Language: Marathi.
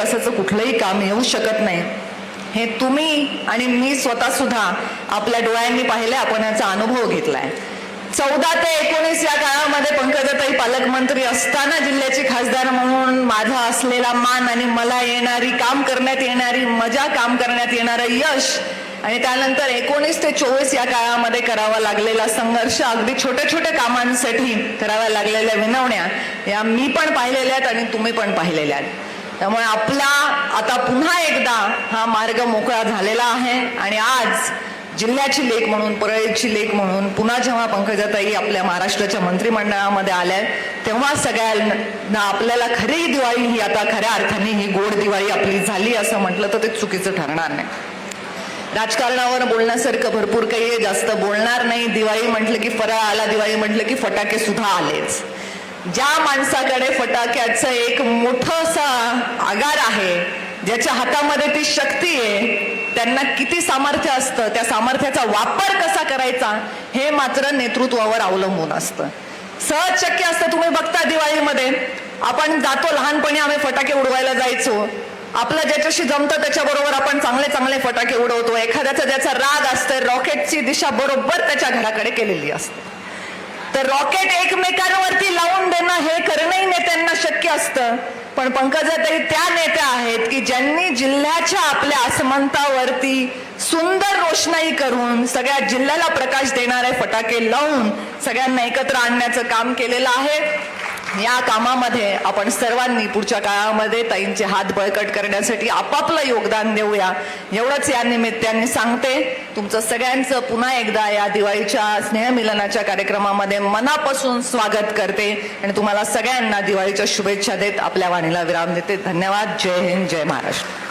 विकासाचं कुठलंही काम येऊ शकत नाही. हे तुम्ही आणि मी स्वतः सुद्धा आपल्या डोळ्यांनी पाहिले आपण याचा अनुभव घेतलाय. चौदा ते एकोणीस या काळामध्ये पंकजाताई पालकमंत्री असताना जिल्ह्याची खासदार म्हणून माझा असलेला मान आणि मला येणारी काम करण्यात येणारी मजा काम करण्यात येणारं यश आणि त्यानंतर एकोणीस ते चोवीस या काळामध्ये करावा लागलेला संघर्ष अगदी छोट्या छोट्या कामांसाठी कराव्या लागलेल्या विनवण्या या मी पण पाहिलेल्या आहेत आणि तुम्ही पण पाहिलेल्या आहेत. त्यामुळे आपला आता पुन्हा एकदा हा मार्ग मोकळा झालेला आहे. आणि आज जिल्ह्याची लेख म्हणून परळीची लेख म्हणून पुन्हा जेव्हा पंकजाताई आपल्या महाराष्ट्राच्या मंत्रिमंडळामध्ये आल्या तेव्हा सगळ्यांना आपल्याला खरी दिवाळी ही आता खऱ्या अर्थाने ही गोड दिवाळी आपली झाली असं म्हटलं तर ते चुकीचं ठरणार नाही. राजकारणावर बोलण्यासारखं भरपूर काही जास्त बोलणार नाही. दिवाळी म्हटलं की फराळ आला दिवाळी म्हटलं की फटाके सुद्धा आलेच. ज्या माणसाकडे फटाक्याचं एक मोठंसा अधिकार आहे ज्याच्या हातामध्ये ती शक्ती आहे त्यांना किती सामर्थ्य असतं त्या सामर्थ्याचा वापर कसा करायचा हे मात्र नेतृत्वावर अवलंबून असतं. सहज शक्य असतं तुम्ही बघता दिवाळीमध्ये आपण जातो लहानपणी आम्ही फटाके उडवायला जायचो. आपलं ज्याच्याशी जमतं त्याच्याबरोबर आपण चांगले चांगले फटाके उडवतो. एखाद्याचा ज्याचा राग असतं रॉकेटची दिशा बरोबर त्याच्या घराकडे केलेली असते. तर रॉकेट एकमेकांवरती लावून देणं हे करणंही असतं. पण पंकजाताई त्या नेत्या आहेत की ज्यांनी जिल्ह्याच्या आपल्या असमंतावरती सुंदर रोषणाई करून सगळ्या जिल्ह्याला प्रकाश देणारे फटाके लावून सगळ्यांना एकत्र आणण्याचं काम केलेलं आहे. या कामामध्ये आपण सर्वांनी पुढच्या काळामध्ये ताईंचे हात बळकट करण्यासाठी आपापलं योगदान देऊया. एवढंच या निमित्ताने सांगते. तुमचं सगळ्यांचं पुन्हा एकदा या दिवाळीच्या स्नेहमिलनाच्या कार्यक्रमामध्ये मनापासून स्वागत करते आणि तुम्हाला सगळ्यांना दिवाळीच्या शुभेच्छा देत आपल्या वाणीला विराम देते. धन्यवाद. जय हिंद. जय महाराष्ट्र.